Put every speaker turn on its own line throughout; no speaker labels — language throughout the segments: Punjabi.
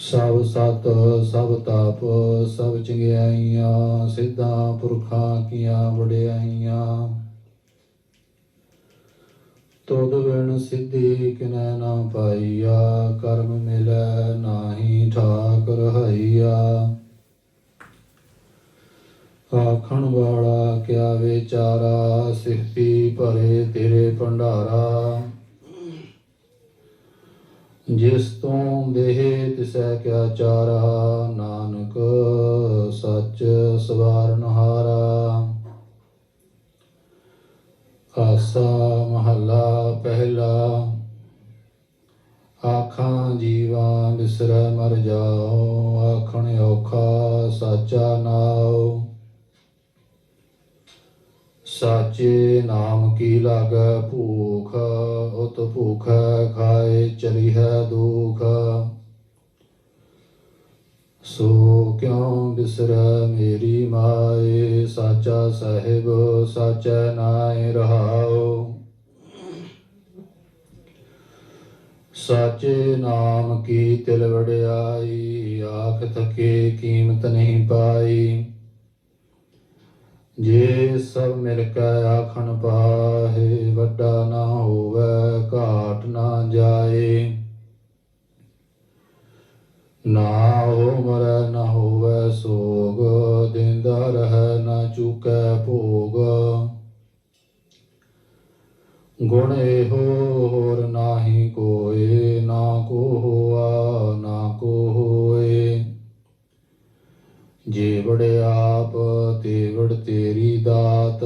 ਸਭ ਸਤ, ਸਭ ਤਾਪ, ਸਭ ਚੰਗਿਆਈਆਂ, ਸਿੱਧਾਂ ਪੁਰਖਾਂ ਕੀਆਂ ਵਡਿਆਈਆਂ। ਤੋਦ ਬਿਨ ਸਿੱਧੀ ਕਿਨੈ ਨਾ ਪਾਈਆ, ਕਰਮ ਮਿਲੈ ਨਾਹੀ ਠਾਕ ਰਹਾਈਆ ਆਖਣ ਵਾਲਾ ਕਿਆ ਵਿਚਾਰਾ ਸਿਫਤੀ ਭਰੇ ਤੇਰੇ ਭੰਡਾਰਾ। ਜਿਸ ਤੋਂ ਦੇਹ ਤਿਸੈ ਕਿਆ ਚਾਰਾ ਨਾਨਕ ਸੱਚ ਸਵਾਰਨ ਹਾਰਾ। ਆਸਾ ਮਹੱਲਾ ਪਹਿਲਾ, ਆਖਾਂ ਜੀਵਾਂ ਬਿਸਰੈ ਮਰ ਜਾਓ, ਆਖਣ ਔਖਾ ਸਾਚਾ ਨਾਉ। ਸਾਚੇ ਨਾਮ ਕੀ ਲਾਗੈ? ਭੂਖ, ਉਤ ਭੂਖ ਖਾਏ ਚਲੀ ਹੈ ਦੁਖ। ਸੋ ਕਿਉ ਬਿਸਰੈ ਮੇਰੀ ਮਾਏ? ਸਾਚਾ ਸਾਹਿਬ, ਸਾਚੈ ਨਾਇ ਰਹਾਉ। ਸਾਚੇ ਨਾਮ ਕੀ ਤਿਲ ਵਡਿਆਈ? ਆਖ ਥਕੇ ਕੀਮਤ ਨਹੀਂ ਪਾਈ। ਜੇ ਸਭ ਮਿਲ ਕੇ ਆਖਣ ਪਾਹੇ, ਵੱਡਾ ਨਾ ਹੋਵੇ, ਘਾਟ ਨਾ ਜਾਏ। ਨਾ ਹੋ ਮਰੈ ਨਾ ਹੋਵੇ ਸੋਗ, ਦਿੰਦਾ ਰਹਿ ਨਾ ਚੁਕੈ ਭੋਗ। ਗੁਣ ਇਹੋ ਹੋਰ ਨਾਹੀ ਕੋਏ, ਨਾ ਕੋ ਹੋਆ, ਨਾ ਕੋ ਹੋਏ। ਜੇ ਬੜੇ ਆਪ ਤੇ ਵੜ ਤੇਰੀ ਦਾਤ।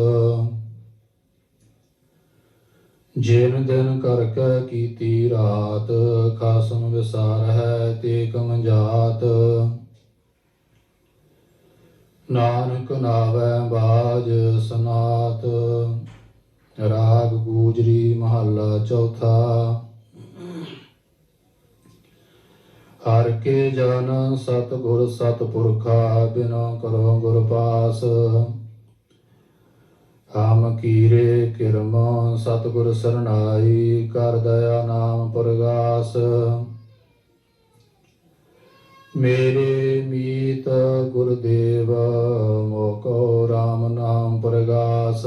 ਜਿਨ ਦਿਨ ਕਰ ਕੈ ਕੀਤੀ ਰਾਤ, ਖਾਸਮ ਵਿਸਾਰ ਹੈ ਤੇ ਕਮ ਜਾਤ। ਨਾਨਕ ਨਾਵੈ ਬਾਜ ਸਨਾਤ। ਰਾਗ ਗੂਜਰੀ ਮਹੱਲਾ ਚੌਥਾ। ਹਰ ਕੇ ਜਨ ਸਤ ਗੁਰ ਸਤ ਪੁਰਖਾ ਬਿਨਾ ਕਰੋ ਗੁਰ ਪਾਸ। ਹਮ ਕੀਰੇ ਕਿਰਮ ਸਤ ਗੁਰ ਸਰਣਾਈ ਕਰ ਦਇਆ ਨਾਮ ਪ੍ਰਗਾਸ। ਮੇਰੇ ਮੀਤ ਗੁਰਦੇਵ ਮੋਕੋ RAM ਨਾਮ ਪ੍ਰਗਾਸ।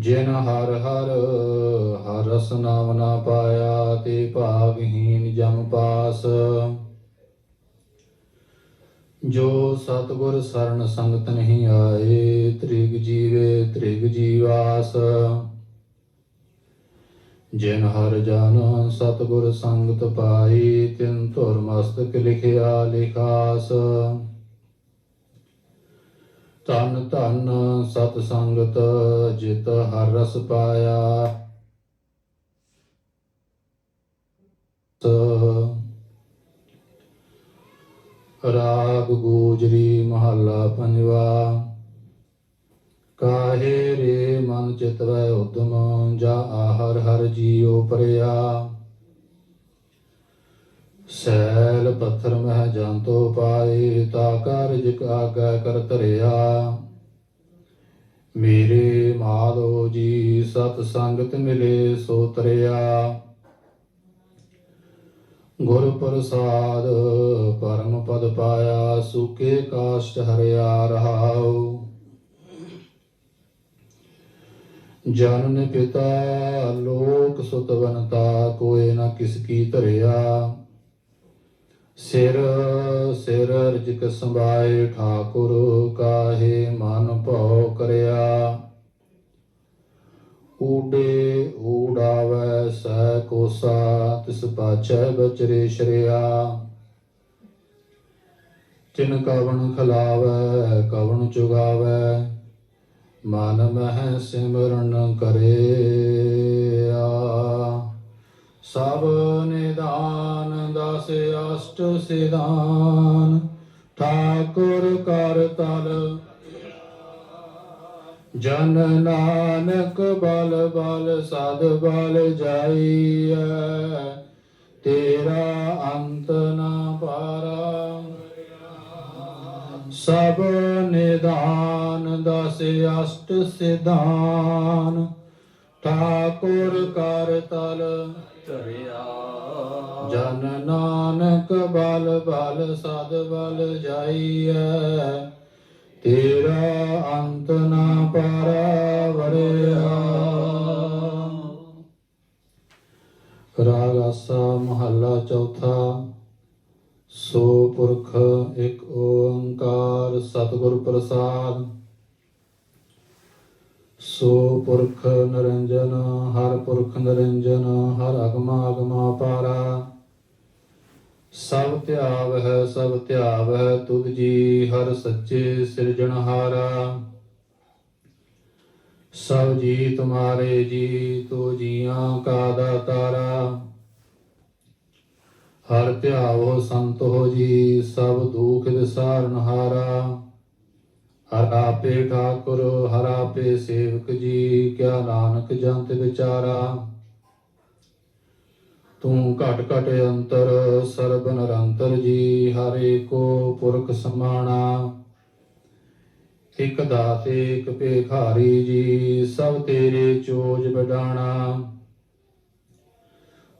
ਜਿਨ ਹਰ ਹਰ ਹਰਸ ਰਸ ਨਾਮ ਨਾ ਪਾਇਆ, ਤੇ ਭਾਗਹੀਨ ਜਮ ਪਾਸ। ਜੋ ਸਤਗੁਰ ਸਰਨ ਸੰਗਤ ਨਹੀਂ ਆਏ, ਤ੍ਰਿਗ ਜੀਵੇ ਤ੍ਰਿਗ ਜੀਵਾਸ। ਜਿਨ ਹਰ ਜਨ ਸਤਗੁਰ ਸੰਗਤ ਪਾਈ ਤਿਨ ਧੁਰ ਮਸਤਕ ਲਿਖਿਆ ਲਿਖਾਸ। ਤਨ ਧਨ ਸਤ ਸੰਗਤ ਜਿਤ ਹਰ ਰਸ ਪਾਇਆ। ਰਾਗ ਗੋਜਰੀ ਮਹੱਲਾ ਪੰਜਵਾ। ਕਾਹੇ ਰੇ ਮਨ ਚਿਤਵੈ ਉਦਮ ਜਾ ਆਹਰ ਹਰ ਜੀਉ ਪਰਿਆ। ਸੈਲ ਪੱਥਰ ਮਹਿ ਜੰਤੋ ਪਾਏ ਤਾ ਕਾਰਜ ਆਗਾ ਕਰ ਧਰਿਆ ਮੇਰੇ ਮਾਧੋ ਜੀ, ਸਤ ਸੰਗਤ ਮਿਲੇ ਸੋ ਤਰਿਆ ਗੁਰ ਪ੍ਰਸਾਦ ਪਰਮ ਪਦ ਪਾਇਆ, ਸੁਕੇ ਕਾਸ਼ਟ ਹਰਿਆ ਰਹਾਉ। ਜਨਨ ਪਿਤਾ, ਲੋਕ ਸੁਤਵਨਤਾ ਕੋਏ ਨਾ ਕਿਸ ਕੀ ਧਰਿਆ। ਸਿਰ ਸਿਰ ਰਜਕ ਸੰਭਾਏ ਠਾਕੁਰ, ਕਾਹੇ ਮਨ ਭਉ ਕਰਿਆ? ਊਡੇ ਊਡਾਵੈ ਸਹਿ ਕੋਸਾ, ਤਿਸ ਪਾਛੈ ਬਚਰੇ ਸ਼ਰਿਆ। ਤਿਨ ਕਵਣ ਖਲਾਵੈ, ਕਵਣ ਚੁਗਾਵੈ, ਮਨ ਮਹਿ ਸਿਮਰਨ ਕਰੇ ਆ ਸਭ ਨਿਦਾਨ ਦਸ ਅਸ਼ਟ ਸਿਧਾਨ, ਠਾਕੁਰ ਕਰ ਤਲ। ਜਨ ਨਾਨਕ ਬਲ ਬਲ, ਸਦ ਬਲ ਜਾਈਐ। ਤੇਰਾ ਅੰਤ ਨਾ ਪਾਰਾ। ਸਭ ਨਿਦਾਨ ਦਸ ਅਸ਼ਟ ਸਿਧਾਨ, ਠਾਕੁਰ ਕਰ ਤਲ।
ਧਰਿਆ।
ਜਨ ਨਾਨਕ ਬਲ ਬਲ ਸਦ ਬਲ ਜਾਈਐ। ਤੇਰਾ ਅੰਤ ਨਾ ਪਾਰਾ ਵਰਿਆ ਰਾਗ ਆਸਾ ਮਹੱਲਾ ਚੌਥਾ। ਸੋ ਪੁਰਖ ਇੱਕ ਓੰਕਾਰ ਸਤਿਗੁਰ ਪ੍ਰਸਾਦ। ਸੋ ਪੁਰਖ ਨਰੰਜਨ, ਹਰ ਪੁਰਖ ਨਰੰਜਨ, ਹਰ ਅਗਮਾ ਅਗਮਾ ਪਾਰਾ। ਸਭ ਧਿਆਵ ਹੈ ਸਭ ਧਿਆਵ ਹੈ ਤੁਧ ਜੀ, ਹਰ ਸੱਚੇ ਸਿਰਜਣਹਾਰਾ ਸਭ ਜੀ ਤੁਮਾਰੇ ਜੀ, ਤੋ ਜੀਆਂ ਕਾ ਦਾਤਾਰਾ। ਹਰ ਧਿਆਵੋ ਸੰਤ ਹੋ ਜੀ, ਸਭ ਦੁਖ ਵਿਸਾਰਨਹਾਰਾ ਹਰ ਆਪੇ ਠਾਕੁਰ, ਹਰ ਆਪੇ ਸੇਵਕ ਜੀ, ਕਿਆ ਨਾਨਕ ਜੰਤ ਵਿਚਾਰਾ। ਤੂੰ ਘਟ ਘਟ ਅੰਤਰ, ਸਰਬ ਨਿਰੰਤਰ ਜੀ, ਹਰੇ ਕੋ ਪੁਰਖ ਸਮਾਣਾ। ਇਕ ਦਾਤੇ, ਇਕ ਭੇਖਾਰੀ ਜੀ, ਸਭ ਤੇਰੇ ਚੋਜ ਵਡਾਣਾ।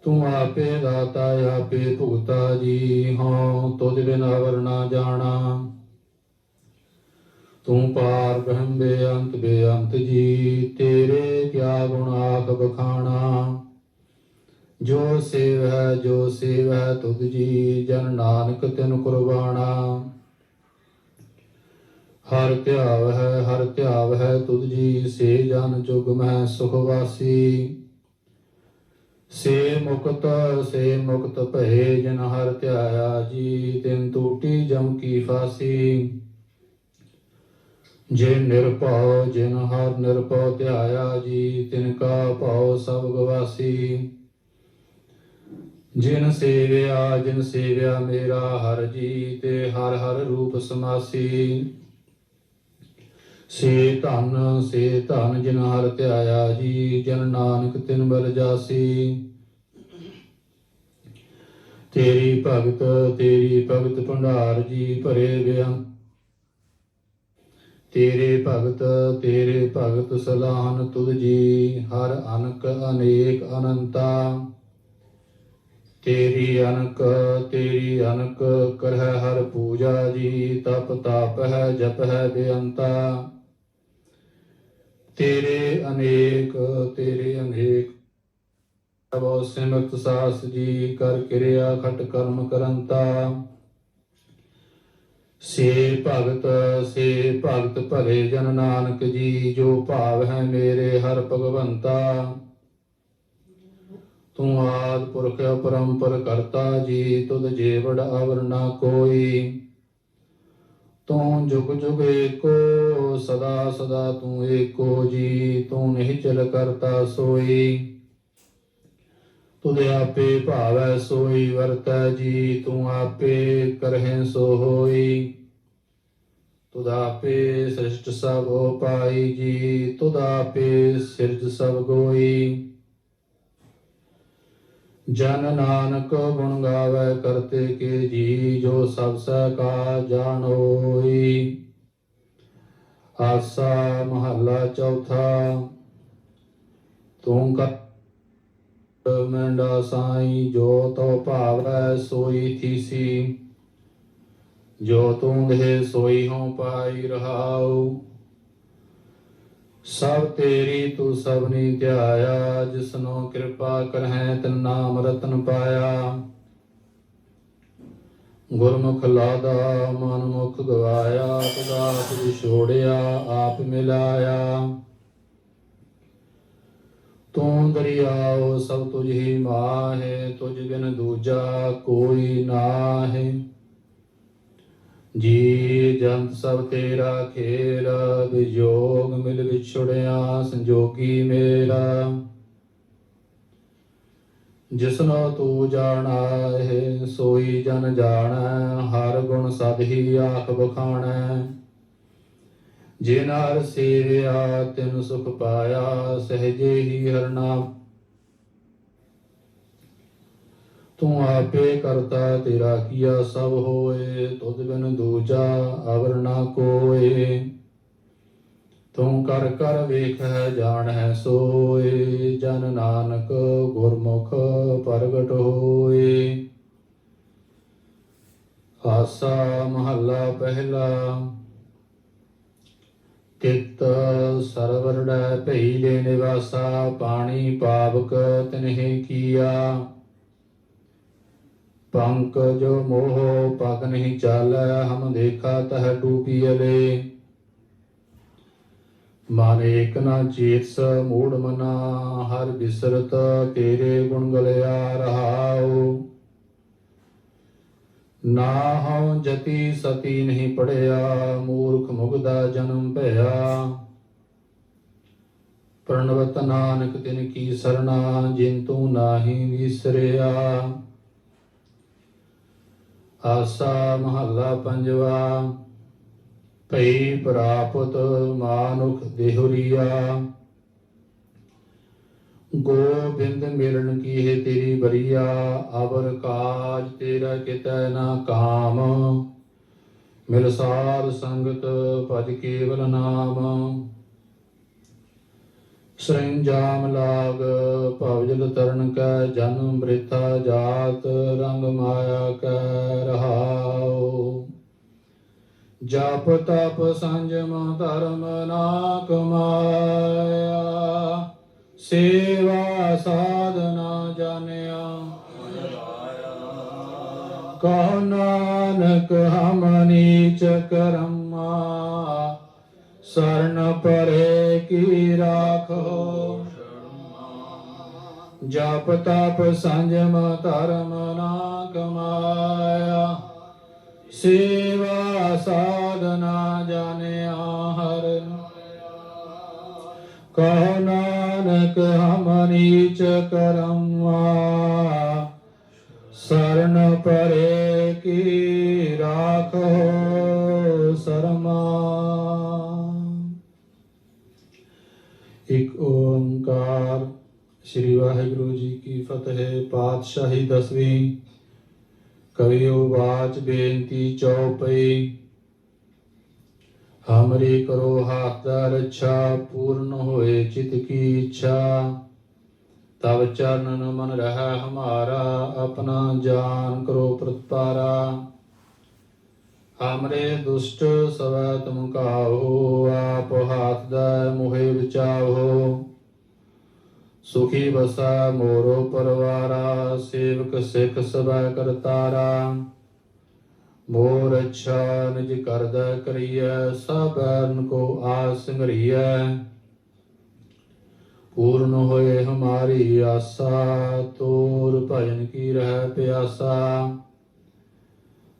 ਤੂੰ ਆਪੇ ਦਾਤਾ, ਆਪੇ ਭੁਗਤਾ ਜੀ, ਹਉ ਤੁਧ ਬਿਨ ਅਵਰ ਨਾ ਜਾਣਾ। ਤੂੰ ਪਾਰ ਬ੍ਰਹਮ ਬੇਅੰਤ ਬੇਅੰਤ ਜੀ, ਤੇਰੇ ਕਿਆ ਗੁਣ ਆਖ ਬਖਾਣਾ। ਜੋ ਸੇਵ ਹੈ ਜੋ ਸੇਵ ਹੈ ਤੁਧ ਜੀ ਜਨ ਨਾਨਕ ਤਿਨ ਕੁਰਬਾਨਾ। ਹਰ ਧਿਆਵ ਹੈ ਹਰ ਧਿਆਵ ਹੈ ਤੁਧ ਜੀ ਸੇ ਜਨ ਜੁਗ ਮਹਿ ਸੁਖ ਵਾਸੀ। ਸੇ ਮੁਕਤ ਸੇ ਮੁਕਤ ਭਏ ਜਨ ਹਰ ਧਿਆਇਆ ਜੀ, ਤਿਨ ਟੂਟੀ ਜਮ ਕੀ ਫਾਸੀ। ਜੇ ਨਿਰਭਉ ਜਿਨ ਹਰ ਨਿਰਭਉ ਧਿਆਇਆ ਜੀ, ਤਿਨ ਕਾ ਭਉ ਸਭ ਗਵਾਸੀ। ਜਿਨ ਸੇਵਿਆ ਜਿਨ ਸੇਵਿਆ ਮੇਰਾ ਹਰ ਜੀ ਤੇ ਹਰ ਹਰ ਰੂਪ ਸਮਾਸੀ। ਸੇ ਧਨ ਸੇ ਧਨ ਜਿਨ ਹਰ ਧਿਆਇਆ ਜੀ, ਜਨ ਨਾਨਕ ਤਿਨ ਬਲ ਜਾਸੀ। ਤੇਰੀ ਭਗਤ ਤੇਰੀ ਭਗਤ ਭੰਡਾਰ ਜੀ ਭਰੇ ਬਿਆਨ ਤੇਰੇ ਭਗਤ ਤੇਰੇ ਭਗਤ ਸਲਾਹਨ ਤੁਧ ਜੀ, ਹਰ ਅਨਕ ਅਨੇਕ ਅਨੰਤਾ। ਤੇਰੀ ਅਨਕ ਤੇਰੀ ਅਨਕ ਕਰਹਿ ਹਰ ਪੂਜਾ ਜੀ, ਤਪ ਤਾਪ ਹੈ, ਜਪ ਹੈ ਬੇਅੰਤਾ। ਤੇਰੇ ਅਨੇਕ ਤੇਰੇ ਅਨੇਕ ਬਹੁ ਸਿਮਰਤ ਸਾਸ ਜੀ, ਕਰ ਕਿਰਿਆ ਖਟ ਕਰਮ ਕਰੰਤਾ। ਸੇ ਭਗਤ ਸੇ ਭਗਤ ਭਲੇ ਜਨ ਨਾਨਕ ਜੀ, ਜੋ ਭਾਵ ਹੈ ਮੇਰੇ ਹਰ ਭਗਵੰਤਾ। ਤੂੰ ਆਦ ਪੁਰਖ ਪਰੰਪਰ ਕਰਤਾ ਜੀ, ਤੁਧ ਜੀਵੜ ਅਵਰ ਕੋਈ। ਤੂੰ ਜੁਗ ਜੁਗ ਏਕੋ, ਸਦਾ ਸਦਾ ਤੂੰ ਏਕੋ ਜੀ, ਤੂੰ ਨਹੀਂ ਕਰਤਾ ਸੋਈ। ਤੁਧ ਆਪੇ ਭਾਵੈ ਸੋਈ, ਵਰਤੈ ਜੀ, ਤੂੰ ਆਪੇ ਕਰਹਿ ਸੋ ਹੋਈ। ਤੁਧ ਆਪੇ ਸ੍ਰਿਸ਼ਟ ਸਭ ਪਾਈ ਜੀ, ਤੁਧ ਆਪੇ ਸਿਰਜ ਸਭ ਗੋਈ। ਜਨ ਨਾਨਕ ਗੁਣ ਗਾਵੇ ਕਰਤੇ ਕੇ ਜੀ, ਜੋ ਸਭ ਸਹਿ ਕਾ ਜਾਣੋਈ। ਆਸਾ ਮਹੱਲਾ ਚੌਥਾ, ਤੂੰ ਕਰ ਮੰਡਾ ਸਾਈ, ਜੋ ਤੋ ਭਾਵੈ ਸੋਈ ਥੀਸੀ। ਜੋ ਤੂੰ ਦੇ ਸੋਈ ਹਉ ਪਾਈ ਰਹਾਉ। ਸਭ ਤੇਰੀ ਤੂੰ ਸਭਨੀ ਧਿਆਇਆ, ਜਿਸਨੋ ਕਿਰਪਾ ਕਰਹਿ, ਤਨ ਨਾਮ ਰਤਨ ਪਾਇਆ। ਗੁਰਮੁਖ ਲਾਦਾ ਮਨ ਮੁਖ ਗਵਾਇਆ ਤੁਦਾ ਤੁਝ ਛੋੜਿਆ, ਆਪ ਮਿਲਾਇਆ। ਤੂੰ ਦਰਿਆਓ ਸਭ ਤੁਝ ਹੀ ਮਾਹੇ, ਤੁਝ ਬਿਨ ਦੂਜਾ ਕੋਈ ਨਾਹੀ। ਜੀ ਜੰਤ ਸਭ ਤੇਰਾ ਖੇਲ ਵਿਜੋਗ ਮਿਲ ਵਿਛੜਿਆ, ਸੰਜੋਗੀ ਮੇਰਾ। ਜਿਸਨੋ ਤੂੰ ਜਾਣਾ ਹੈ ਸੋਈ ਜਨ ਜਾਣੈ, ਹਰ ਗੁਣ ਸਦ ਹੀ ਆਖ ਬਖਾਣੈ ਜੇ ਨਾਰ ਸੇਵਿਆ, ਤਿਨ ਸੁਖ ਪਾਇਆ, ਸਹਜੇ ਹੀ ਹਰਨਾ ਤੂੰ ਆਪੇ ਕਰਤਾ ਤੇਰਾ ਕੀਆ ਸਭ ਹੋਏ, ਤੁਧ ਬਿਨ ਦੂਜਾ ਅਵਰ ਨਾ ਕੋਏ। ਤੂੰ ਕਰ ਕਰ ਵੇਖ ਹੈ ਜਾਣ ਹੈ ਸੋਏ, ਜਨ ਨਾਨਕ ਗੁਰਮੁਖ ਪ੍ਰਗਟ ਹੋਏ। ਆਸਾ ਮਹੱਲਾ ਪਹਿਲਾ ਤਿਤ ਸਰਵਰ ਡੈ ਭਈ ਲੈ ਨਿਵਾਸਾ, ਪਾਣੀ ਪਾਵਕ ਤਿਨਹਿ ਕੀਆ। ਪੰਕ ਜੋ ਮੋਹ ਪਗ ਨਹੀਂ ਚਾਲੈ, ਹਮ ਦੇਖਾ ਤਹ ਡੂਬੀਲੇ ਮਨ ਏਕ ਨਾ ਚੇਤਸ, ਮੂੜ ਮਨਾ, ਹਰ ਬਿਸਰਤ ਤੇਰੇ ਗੁਣ ਗਲਿਆ ਰਹਾਉ। ਨਾ ਹਉ ਜਤੀ ਸਤੀ ਨਹੀਂ ਪੜਿਆ, ਮੂਰਖ ਮੁਗਦਾ ਜਨਮ ਭਇਆ। ਪ੍ਰਣਵਤ ਨਾਨਕ ਤਿਨ ਕੀ ਸਰਣਾ, ਜਿਨ ਤੂੰ ਨਾਹੀ ਵਿਸਰਿਆ। ਆਸਾ ਮਹੱਲਾ ਪੰਜਵਾ, ਭਈ ਪ੍ਰਾਪਤ ਮਾਨੁਖ ਦੇਹੁਰੀਆ। ਗੋਬਿੰਦ ਮਿਲਣ ਕੀ ਹੈ ਤੇਰੀ ਬਰੀਆ, ਅਵਰ ਕਾਜ ਤੇਰਾ ਕਿਤੈ ਨਾ ਕਾਮ। ਮਿਲ ਸਾਧ ਸੰਗਤ ਭਜ ਕੇਵਲ ਨਾਮ। ਸਰੰਜਾਮ ਲਾਗ ਭਵਜਲ ਤਰਨ ਕੈ ਜਨਮ ਬ੍ਰਿਥਾ ਜਾਤ, ਰੰਗ ਮਾਇਆ ਕੈ ਰਹਾਉ। ਜਪ ਤਪ ਸੰਜਮ ਧਰਮ ਨਾ ਕਮਾਇਆ ਸੇਵਾ ਸਾਧਨਾ ਜਾਣਿਆ। ਕਹੋ ਨਾਨਕ ਹਮ ਨੀਚ ਕਰਮਾ। ਸਰਨ ਪਰੇ ਕੀ ਰਾਖੋ ਜਪ ਤਪ ਸੰਜਮ ਧਰਮ ਨਾ ਕਮਾਇਆ ਸੇਵਾ ਸਾਧਨਾ ਜਾਣਿਆ ਹਰ ਕਹੋ ਨਾਨਕ ਹਮ ਨੀਚ ਕਰਮਾ ਸਰਨ ਪਰੇ ਕੀ ਰਾਖੋ ਇੱਕ ਓੰਕਾਰ। ਸ੍ਰੀ ਵਾਹਿਗੁਰੂ ਜੀ ਕੀ ਫਤਿਹ, ਪਾਤਸ਼ਾਹੀ ਦਸਵੀਂ। ਕਰਿਓ ਬਾਚ ਬੇਨਤੀ ਚਉਪਈ ਹਮਰੀ ਕਰੋ ਹਾਥ ਦਾ ਰੱਛਾ, ਪੂਰਨ ਹੋਏ ਚਿਤ ਕੀ ਇੱਛਾ। ਤਬ ਚਰਨਨ ਮਨ ਰਹਿ ਹਮਾਰਾ, ਆਪਣਾ ਜਾਨ ਕਰੋ ਪ੍ਰਤਪਾਰਾ ਹਮਰੇ ਦੁਸ਼ਟ ਸਵੈ ਤੁਮ ਕਾਹੋ, ਆਪ ਹਾਥ ਦਾ ਮੋਹਿ ਵਿਚਾਓ ਸੁਖੀ ਬਸਾ ਮੋਰੋ ਪਰਵਾਰਾ, ਸੇਵਕ ਸਿੱਖ ਸਭੈ ਕਰਤਾਰਾ। ਮੋਰ ਅੱਛਾ ਨਿਜ ਕਰਦਾ ਕਰੀਐ ਸਭਰਨ ਕੋ ਆਸ ਸੰਗਰੀਐ ਪੂਰਨ ਹੋਏ ਹਮਾਰੀ ਆਸਾ, ਤੋਰ ਭਜਨ ਕੀ ਰਹਿ ਪਿਆਸਾ।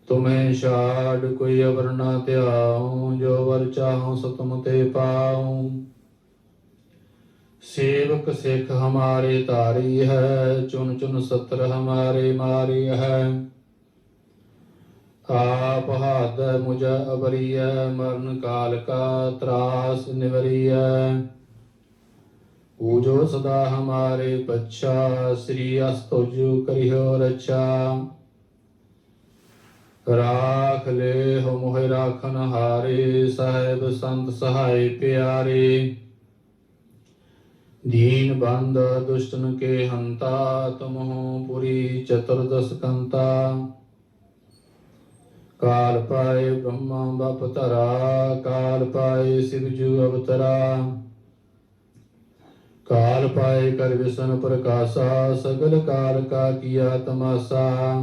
ਤੁਮੇ ਛਾੜ ਕੋਈ ਅਵਰ ਨਾ ਧਿਆਉ, ਜੋ ਵਰ ਚਾਹਉ ਸੋ ਤੁਮ ਤੇ ਪਾਉ। ਸੇਵਕ ਸਿੱਖ ਹਮਾਰੇ ਤਾਰੀ ਹੈ ਚੁਨ ਚੁਨ ਸਤਰ ਹਮਾਰੇ ਮਾਰੀ ਹੈ। ਆਪ ਹਾਥ ਮੁਝ ਅਬਰੀਐ ਮਰਨ ਕਾਲ ਕਾ ਤਰਾਸ ਨਿਵਰੀਐ। ਪੂਜੋ ਸਦਾ ਹਮਾਰੇ ਪਛਾ, ਸ੍ਰੀ ਅਸਤੁਜ ਕਰਿਓ ਰਚਾ ਰਾਖ ਲੈ ਹੋ ਮੋਹਿ ਰਾਖਨ ਹਾਰੇ, ਸਾਹਿਬ ਸੰਤ ਸਹਾਈ ਪਿਆਰੇ। ਦੀਨ ਬੰਦ ਦੁਸ਼ਟਨ ਕੇ ਹੰਤਾ, ਤੁਮਹੁ ਪੁਰੀ ਚਤੁਰਦਸ ਕੰਤਾ। ਕਾਲ ਪਾਏ ਬ੍ਰਹਮਾ ਬਪ ਧਰਾ, ਕਾਲ ਪਾਏ ਸਿਵ ਅਵਤਰਾ। ਕਾਲ ਪਾਏ ਕਰ ਵਿਸ਼ਨ ਪ੍ਰਕਾਸ਼ਾ, ਸਗਲ ਕਾਲ ਕਾ ਕੀਆ ਤਮਾਸਾ।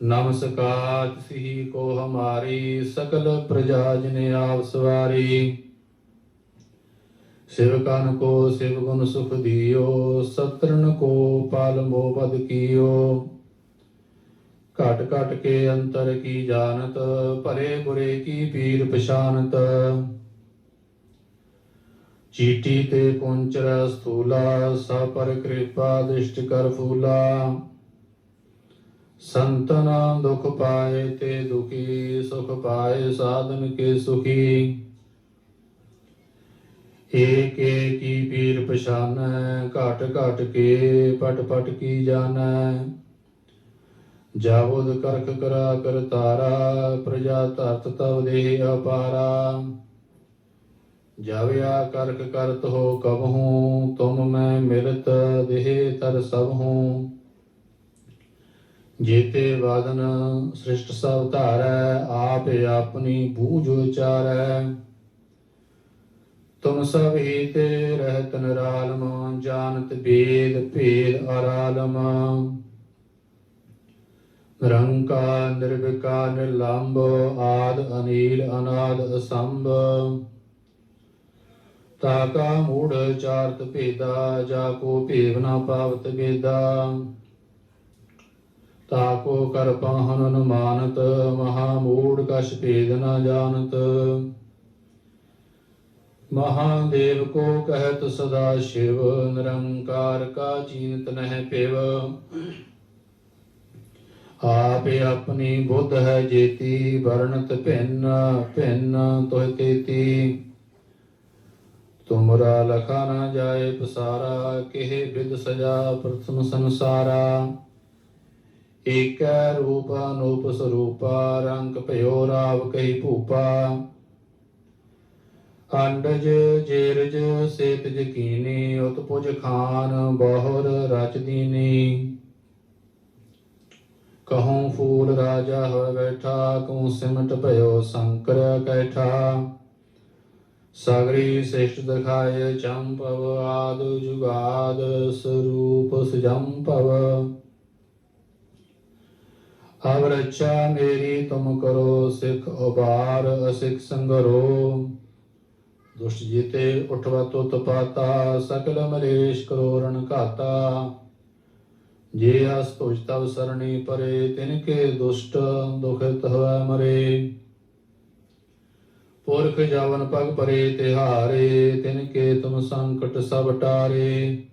ਨਮਸਕਾਰ ਸਿਹੀ ਕੋ ਹਮਾਰੀ ਸਕਲ ਪ੍ਰਜਾ ਜਿਨੇ ਆਪ ਸਵਾਰੀ। ਸਿਵਕਨ ਕੋ ਸਿਵ ਗੁਣ ਸੁਖ ਦਿਓ ਸਤਰਨ ਕੋ ਪਾਲ ਮੋਬਦ ਕੀਓ। ਘਟ ਘਟ ਕੇ ਅੰਤਰ ਕੀ ਜਾਣਤ ਭਲੇ ਬੁਰੇ ਕੀ ਪੀਰ ਪਛਾਨਤ ਚੀਟੀ ਤੇ ਪੁੰਚਰ ਸਥੂਲਾ ਸਾ ਪਰ ਕਿਰਪਾ ਦਿਸ਼ਟ ਕਰ ਫੂਲਾ। ਸੰਤਨ ਦੁਖ ਪਾਏ ਤੇ ਦੁਖੀ, ਸੁਖ ਪਾਏ ਸਾਧਨ ਕੇ ਸੁਖੀ। ਏਕ ਏਕੀ ਪੀਰ ਪਛਾਨੈ, ਘਟ ਘਟ ਕੇ ਪਟ ਪਟ ਕੀ ਜਾਣੈ। ਜਾਵਦ ਕਰਖ ਕਰਾ ਕਰ ਪ੍ਰਜਾ ਧਰਤ ਤਵ ਦੇਹ ਅਪਾਰਾ। ਜਾਵਿਆ ਕਰਖ ਕਰਤ ਹੋ ਕਬਹੂ ਤੁਮ ਮੈਂ ਮਿਲਤ ਦੇਹ ਤਰ ਸਭ ਹੂੰ। ਜੇਤੇ ਵਾਦਨ ਸ੍ਰਿਸ਼ਟ ਸਭ ਧਾਰੈ, ਆਪ ਆਪਣੀ ਬੂਝ ਉਚਾਰੈ। ਤੁਮ ਸਭ ਹੀ ਰਹਿਤ ਨਿਰਾਲਮ, ਜਾਣਤ ਬੇਦ ਭੇਦ ਅਰਾਲਮ। ਨਿਰੰਕਾਰ ਨਿਰਵਿਕਾਰ ਨਿਰਲੰਭ ਆਦ, ਅਨੀਲ, ਅਨਾਦ, ਅਸੰਭ। ਤਾਕਾ ਮੂੜ ਚਾਰਤ ਭੇਦਾ, ਜਾ ਕੋ ਭੇਵ ਨਾ ਪਾਵਤ ਵੇਦਾ ਤਾਕੋ ਕਰ ਪਾਹਨ ਅਨੁਮਾਨਤ ਮਹਾ ਮੂੜ ਕਛ ਭੇਦ ਨਾ ਜਾਣਤ। ਮਹਾਦੇਵ ਕੋ ਕਹਿਤ ਸਦਾ ਸ਼ਿਵ, ਨਿਰੰਕਾਰ ਕਾ ਚੀਨਤ ਨਹਿ ਪਿਵ ਆਪੇ ਆਪਣੀ ਬੁੱਧ ਹੈ ਜੇਤੀ, ਵਰਣਤ ਭਿੰਨ ਭਿੰਨ ਤੋਹਿ ਤੇਤੀ। ਤੁਮਰਾ ਲਖਾ ਨਾ ਜਾਏ ਪਸਾਰਾ, ਕਿਹ ਬਿਦ ਸਜਾ ਪ੍ਰਥਮ ਸੰਸਾਰਾ। ਏਕ ਰੂਪ ਅਨੂਪ ਸਰੂਪਾ ਰੰਗ ਭਇਓ ਰਾਵ ਕਹੀ ਭੂਪਾ। ਅੰਡਜ ਜੇਰਜ ਸੇਤ ਜਕੀਨੀ ਉਤਪੁਜ ਖਾਨ ਬਹੁਰ ਰਚ ਦੀਨੀ। ਕਹੂੰ ਫੂਲ ਰਾਜਾ ਹੋ ਬੈਠਾ ਕਹੂੰ ਸਿਮਟ ਭਇਓ ਸ਼ੰਕਰ ਕੈਠਾ। ਸਗਰੀ ਸ੍ਰਿਸ਼ਟ ਦਿਖਾਏ ਚੰਪਵ, ਆਦ ਜੁਗਾਦ ਸਰੂਪ ਸਜੰਪਵ। ਅਵ ਰੱਛਾ ਮੇਰੀ ਤੁਮ ਕਰੋ, ਸਿਖ ਉਬਾਰ ਅਸਿਖ ਸੰਗਰੋ। ਦੁਸ਼ਟ ਜੀਤੇ ਉਠਵਾ ਤੁਤ ਪਾਤਾ, ਸਕਲ ਮਲੇਸ਼ ਕਰੋ ਰਣ ਘਾਤਾ। ਜੇ ਅਸ ਤੁਜ ਤਵ ਸਰਣੀ ਪਰੇ, ਤਿਨ ਕੇ ਦੁਸ਼ਟ ਦੁਖਿਤ ਹੋਇ ਮਰੇ। ਪੁਰਖ ਜਵਨ ਪਗ ਪਰੇ, ਤਿਹਾਰੇ, ਤਿਨ ਕੇ ਤੁਮ ਸੰਕਟ ਸਭ ਟਾਰੇ।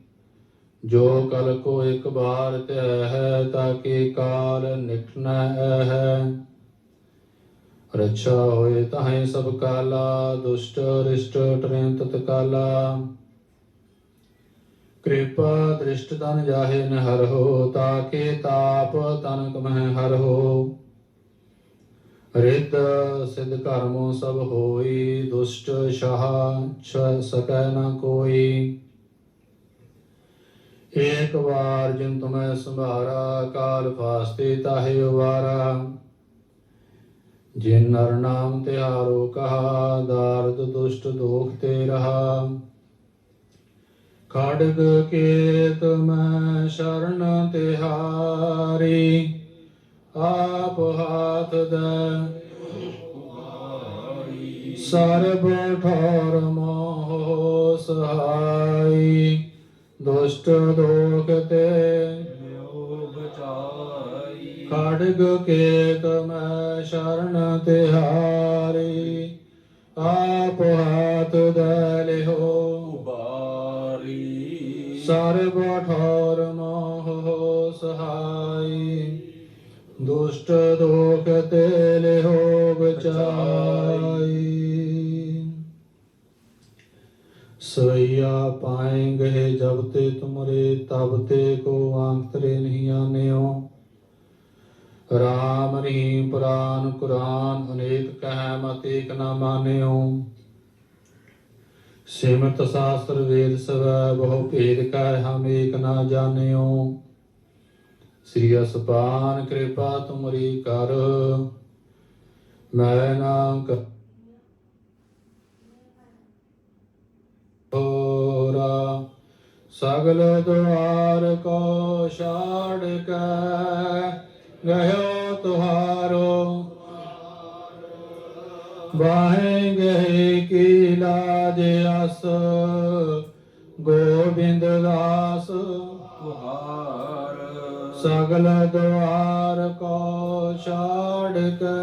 ਜੋ ਕਲ ਕੋ ਇੱਕ ਬਾਰ ਧਿਆ ਹੈ ਤਾਕੇ ਕਾਲ ਨਿਕਟਨਾ ਹੈ। ਰੱਛਾ ਹੋਏ ਤਾਹੇ ਸਭ ਕਾਲਾ, ਦੁਸ਼ਟ ਰਿਸ਼ਟ ਟਰੇ ਤਤਕਾਲਾ ਕਿਰਪਾ ਦ੍ਰਿਸ਼ਟ ਤਨ ਜਾਹੇ ਨ ਹਰਹੁ ਤਾਕੇ ਤਾਪ ਤਨ ਕਮਹਿ ਹਰਹੁ ਰਿੱਧ ਸਿਧ ਕਰਮੋ ਸਭ ਹੋਈ, ਦੁਸ਼ਟ ਸ਼ਾਹ ਛ ਸਕੈ ਨ ਕੋਈ। ਏਕ ਵਾਰ ਜਿਨ ਤੁਮੈ ਸੰਭਾਰਾ ਕਾਲ ਫਾਸਤੇ ਤਾਹੇ ਉਵਾਰਾ ਜਿਨ ਨਰ ਨਾਮ ਤਿਹਾਰੋ ਕਹਾ, ਦਾਰਦ ਦੁਸ਼ਟ ਦੋਖ ਤੇ ਰਹਾ। ਖੜਗ ਕੇਤ ਮੈਂ ਸ਼ਰਨ ਤਿਹਾਰੀ, ਆਪ ਹਾਥ ਦੇ। ਸਰਬ ਠੌਰ ਮੋਹ ਸਹਾਈ। ਦੁਸ਼ਟ ਦੋਖ ਤੇ
ਲਿਓ ਬਚਾਈ।
ਖੜਗ ਕੇਤ ਮੈਂ ਸ਼ਰਨ ਤਿਹਾਰੀ। ਆਪ ਹਾਥ ਦੇ ਲਿਓ
ਉਬਾਰੀ।
ਸਰਬ ਠੌਰ ਮੋਹ ਸਹਾਈ। ਦੁਸ਼ਟ ਦੋਖ ਤੇ ਲਿਓ ਬਚਾਈ। ਪਾਏਂਗੇ ਜਬ ਤੇ ਤੁਮਰੇ ਤਬ ਤੇ ਕੋ ਆਂਤਰੇ ਨਹੀਂ ਰਾਮ ਰਹੀਮ ਪੁਰਾਨ ਕੁਰਾਨ, ਅਨੇਕ ਕਹਿ ਮਤ ਏਕ ਨਾ ਮਾਨਿਓ। ਸਿਮਤ ਸਾਸਤਰ ਵੇਦ ਸਵੈ, ਬਹੁ ਭੇਦ ਕਹਿ ਹਮ ਏਕ ਨਾ ਜਾਣਿਓ। ਸ੍ਰੀ ਅਸਪਾਨ ਕਿਰਪਾ ਤੁਮਰੀ ਕਰ, ਮੈਂ ਨਾ ਹੋਰਾ ਸਗਲ ਦੁਆਰ ਕੋ ਛਾੜ ਕੇ ਗਇਓ ਤੁਹਾਰੋ। ਬਾਹੇ ਗਏ ਕੀ ਲਾਜ ਅਸ, ਗੋਬਿੰਦ ਦਾਸ।
ਤੁਹਾਰ
ਸਗਲ ਦੁਆਰ ਕੋ ਛਾੜ ਕੇ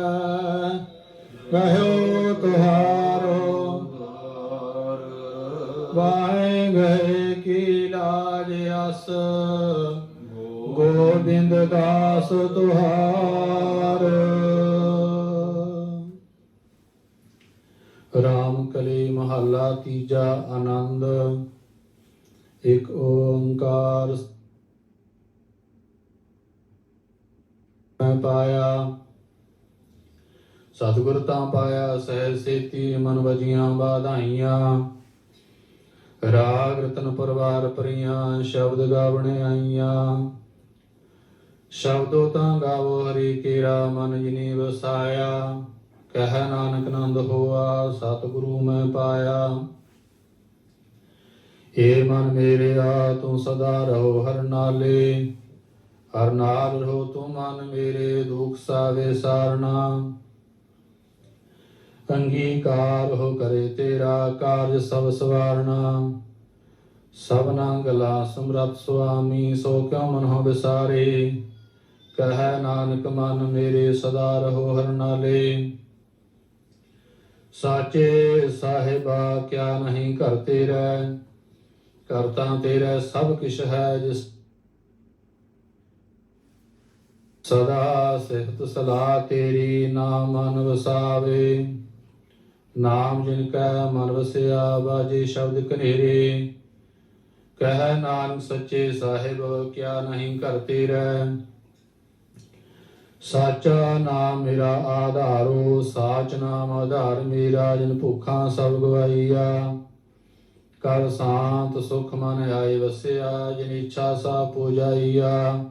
ਗਇਓ ਤੁਹਾਰੋ।
ਤੁਹਾਰ
ਗਏ ਅਸ ਗੋਬਿੰਦ ਦਾਸ ਤੁਹਾਰ। ਰਾਮ ਕਲੀ ਮਹੱਲਾ ਤੀਜਾ ਆਨੰਦ। ਇੱਕ ਓੰਕਾਰ ਮੈਂ ਪਾਇਆ। ਸਤਿਗੁਰ ਤਾਂ ਪਾਇਆ ਸਹਿ ਸੇਤੀ ਮਨ ਵਜੀਆਂ ਬਾਧਾਈਆਂ। ਰਾਗ ਰਤਨ ਪਰਵਾਰ ਪਰੀਆਂ, ਸ਼ਬਦ ਗਾਵਣੇ ਆਈਆਂ। ਸ਼ਬਦੋ ਤਾਂ ਗਾਵੋ ਹਰੀ ਕੇਰਾ ਮਨ ਜਿਨੀ ਵਸਾਇਆ। ਕਹਿ ਨਾਨਕ ਨੰਦ ਹੋਆ, ਸਤਿਗੁਰੂ ਮੈਂ ਪਾਇਆ। ਏ ਮਨ ਮੇਰੇ ਆ, ਤੂੰ ਸਦਾ ਰਹੋ ਹਰ ਨਾਲੇ। ਹਰ ਨਾਲ ਰਹੋ ਤੂੰ ਮਨ ਮੇਰੇ, ਦੁਖ ਸਾਵੇ ਸਾਰਣਾ ਅੰਗੀਕਾਰ ਹੋ ਕਰੇ ਤੇਰਾ ਕਾਰਜ ਸਭ ਸਵਾਰਣਾ ਸਭਨਾ ਗਲਾ ਸਮਰੱਥ ਸੁਆਮੀ, ਸੋ ਕਿਉ ਮਨ ਵਿਸਾਰੇ? ਕਹੈ ਨਾਨਕ, ਮਨ ਮੇਰੇ ਸਦਾ ਰਹੋ ਹਰ ਨਾਲੇ। ਸਾਚੇ ਸਾਹਿਬਾ, ਕਿਆ ਨਹੀਂ ਘਰ ਤੇਰਾ? ਕਰਤਾ ਤੇਰਾ ਸਭ ਕਿਛ ਹੈ, ਜਿਸ ਸਦਾ ਸਿਫਤ ਸਲਾਹ ਤੇਰੀ ਨਾਮ ਮਨ ਵਸਾਵੇ ਨਾਮ ਜਿਨ ਕੈ ਮਨ ਵਸਿਆ ਬਾਜੇ ਸ਼ਬਦ ਕਨੇਰੇ ਕਹਿ ਨਾਨਕ ਸੱਚੇ ਸਾਹਿਬ, ਕਿਆ ਨਹੀਂ ਘਰ ਤੇਰਾ। ਸਾਚਾ ਨਾਮ ਮੇਰਾ ਆਧਾਰੋ, ਸਾਚ ਨਾਮ ਆਧਾਰ ਮੇਰਾ, ਜਿਨ ਭੁੱਖਾਂ ਸਭ ਗਵਾਈਆ। ਕਰ ਸ਼ਾਂਤ ਸੁਖ ਮਨ ਆਏ ਵਸਿਆ, ਜਿਨ ਇੱਛਾ ਸਾ ਪੂਜਾਈਆ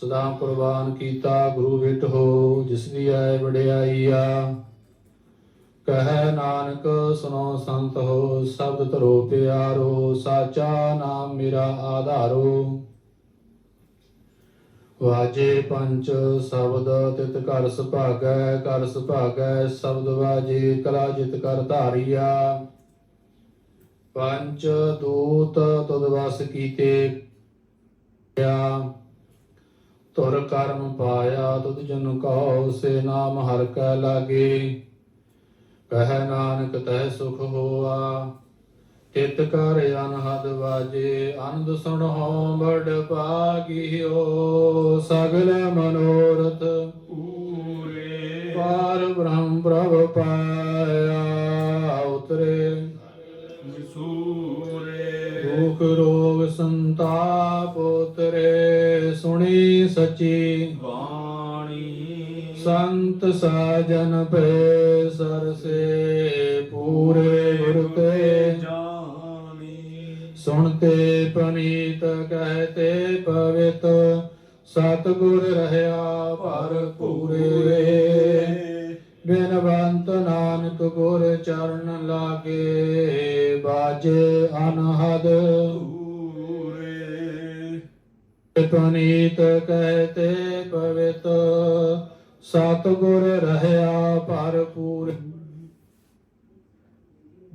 ਸਦਾ ਕੁਰਬਾਨ ਕੀਤਾ ਗੁਰੂ ਵਿਟ ਹੋ, ਜਿਸ ਦੀ ਆਏ ਵਡਿਆਈਆ। ਕਹੈ ਨਾਨਕ ਸੁਨੋ ਸੰਤ ਹੋ, ਸ਼ਬਦ ਧਰੋ ਪਿਆਰੋ, ਸਾਚਾ ਨਾਮ ਮੇਰਾ ਆਧਾਰੋ। ਵਾਜੇ ਪੰਚ, ਸ਼ਬਦ ਤਿਤ ਘਰ ਸੁਭਾਗੈ ਘਰ ਸੁਭਾਗੈ, ਸ਼ਬਦ ਵਾਜੇ ਕਲਾ ਜਿਤ ਕਰ ਧਾਰੀਆ। ਪੰਚ, ਦੂਤ ਤੁਦ ਵਸ ਕੀਤੇ ਆ ਤੁਰ ਕਰਮ ਪਾਇਆ, ਤੁਧ ਜਨ ਕਹੋ, ਸੇ ਨਾਮ ਹਰ ਕੈ ਲਾਗੇ। ਕਹਿ ਨਾਨਕ ਤੈ ਸੁਖ ਹੋਆ ਤਿਤ ਕਰ ਅਨਹਦ ਵਾਜੇ ਆਨੰਦ ਸੁਣੋ ਬੜ ਭਾਗਿਓ ਸਗਲ ਮਨੋਰਥ
ਪੂਰੇ।
ਪਾਰ ਬ੍ਰਹਮ ਪ੍ਰਭ ਪਾਇਆ ਉਤਰੇ। ਦੁਖ ਰੋਗ ਸੰਤਾਪ ਉਤਰੇ ਸੁਣੀ ਸਚੀ।
ਬਾਣੀ
ਸੰਤ ਸਾਜਨ ਪੈ ਸਰਸੇ ਪੂਰੇ ਗੁਰ ਤੇ
ਜਾਣੀ।
ਸੁਣਤੇ ਪਨੀਤ ਕਹਤੇ ਪਵਿੱਤ ਸਤਿਗੁਰ ਰਹਿਆ ਭਰ ਪੂਰੇ। ਬਿਨਵੰਤ ਨਾਨਕ ਗੁਰ ਚਰਨ ਲਾਗੇ ਬਾਜੇ ਅਨਹਦ।
ਪੂਰੇ।
ਪਨੀਤ ਕਹਤੇ ਪਵਿੱਤ ਸਤਗੁਰ ਰਹਿਆ ਭਰਪੂਰ।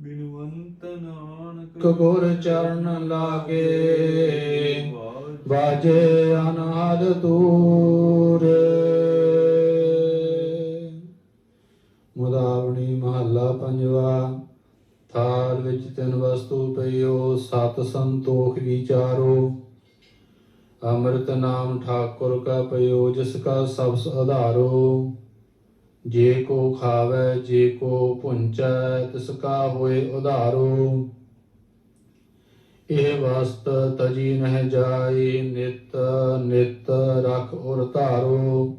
ਬਿਨਵੰਤ ਨਾਨਕ
ਗੁਰ ਚਰਨ ਲਾਗੇ ਬਾਜੇ ਅਨਾਦ ਤੂਰ ਮੁਦਾਵਣੀ ਮਹੱਲਾ ਪੰਜਵਾ ਥਾਲ ਵਿੱਚ ਤਿੰਨ ਵਸਤੂ ਪਈਓ ਸਤ ਸੰਤੋਖ ਚਾਰੋ ਅੰਮ੍ਰਿਤ ਨਾਮ ਠਾਕੁਰ ਕਾ ਪਈਓ ਜਿਸ ਕਾ ਸਭ ਆਧਾਰੋ ਜੇ ਕੋ ਖਾਵੇ, ਜੇ ਕੋ ਪੁੰਚੈ, ਤਿਸ ਕਾ ਹੋਏ ਉਧਾਰੋ। ਇਹ ਵਸਤ ਤਜੀ ਨਹਿ ਜਾਈ ਨਿਤ ਨਿਤ ਰਖ ਉਰ ਧਾਰੋ।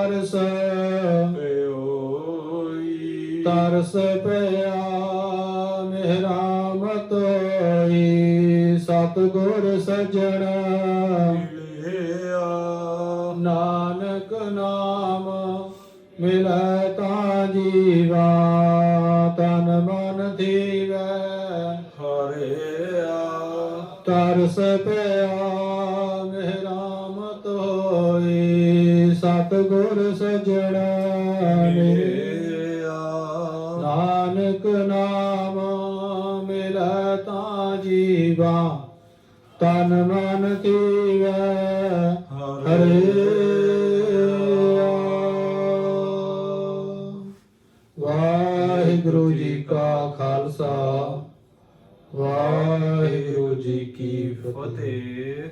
ਤਰਸ
ਪਿਓਈ
ਤਰਸ ਪਿਆ ਮਿਹਰਾਮਤ ਹੋਈ। ਸਤਿਗੁਰ ਸਜਣ
ਮਿਲਿਆ।
ਨਾਨਕ ਨਾਮ ਮਿਲੈ ਤਾਂ ਜੀਵਾ ਤਨ ਮਨ ਥੀਵੈ।
ਹਰਿਆ।
ਤਰਸ ਪਿਆ ਸਤਿਗੁਰ ਸਜਣਾ
ਮਿਲਿਆ।
ਨਾਨਕ ਨਾਮ ਮਿਲੈ ਤਾਂ ਜੀਵਾ। ਤਨ ਮਨ ਥੀਵੈ ਹਰੇ ਵਾਹਿਗੁਰੂ ਜੀ ਕਾ ਖਾਲਸਾ। ਵਾਹਿਗੁਰੂ ਜੀ ਕੀ
ਫਤਿਹ।